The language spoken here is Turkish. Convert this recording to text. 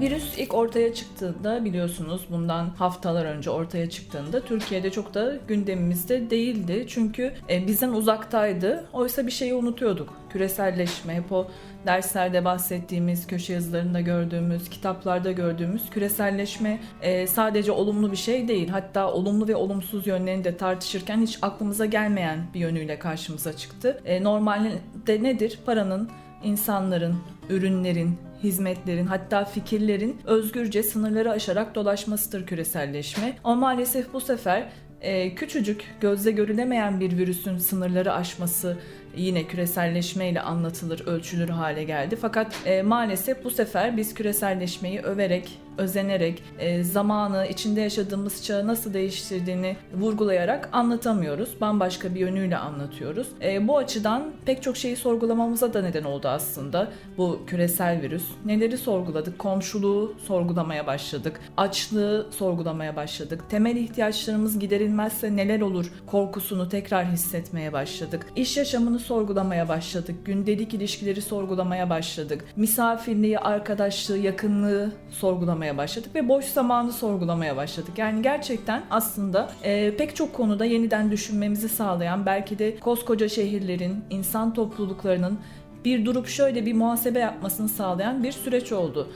Virüs ilk ortaya çıktığında biliyorsunuz bundan haftalar önce ortaya çıktığında Türkiye'de çok da gündemimizde değildi. Çünkü e, bizden uzaktaydı. Oysa bir şeyi unutuyorduk. Küreselleşme, hep o derslerde bahsettiğimiz, köşe yazılarında gördüğümüz, kitaplarda gördüğümüz küreselleşme e, sadece olumlu bir şey değil. Hatta olumlu ve olumsuz yönlerini de tartışırken hiç aklımıza gelmeyen bir yönüyle karşımıza çıktı. E, normalde nedir? Paranın, insanların, ürünlerin, hizmetlerin hatta fikirlerin özgürce sınırları aşarak dolaşmasıdır küreselleşme. Ama maalesef bu sefer e, küçücük gözle görülemeyen bir virüsün sınırları aşması yine küreselleşmeyle anlatılır, ölçülür hale geldi. Fakat e, maalesef bu sefer biz küreselleşmeyi överek, özenerek, e, zamanı, içinde yaşadığımız çağı nasıl değiştirdiğini vurgulayarak anlatamıyoruz. Bambaşka bir yönüyle anlatıyoruz. E, bu açıdan pek çok şeyi sorgulamamıza da neden oldu aslında bu küresel virüs. Neleri sorguladık? Komşuluğu sorgulamaya başladık. Açlığı sorgulamaya başladık. Temel ihtiyaçlarımız giderilmezse neler olur korkusunu tekrar hissetmeye başladık. İş yaşamını sorgulamaya başladık. Gündelik ilişkileri sorgulamaya başladık. Misafirliği, arkadaşlığı, yakınlığı sorgulamaya başladık ve boş zamanı sorgulamaya başladık. Yani gerçekten aslında e, pek çok konuda yeniden düşünmemizi sağlayan belki de koskoca şehirlerin, insan topluluklarının bir durup şöyle bir muhasebe yapmasını sağlayan bir süreç oldu.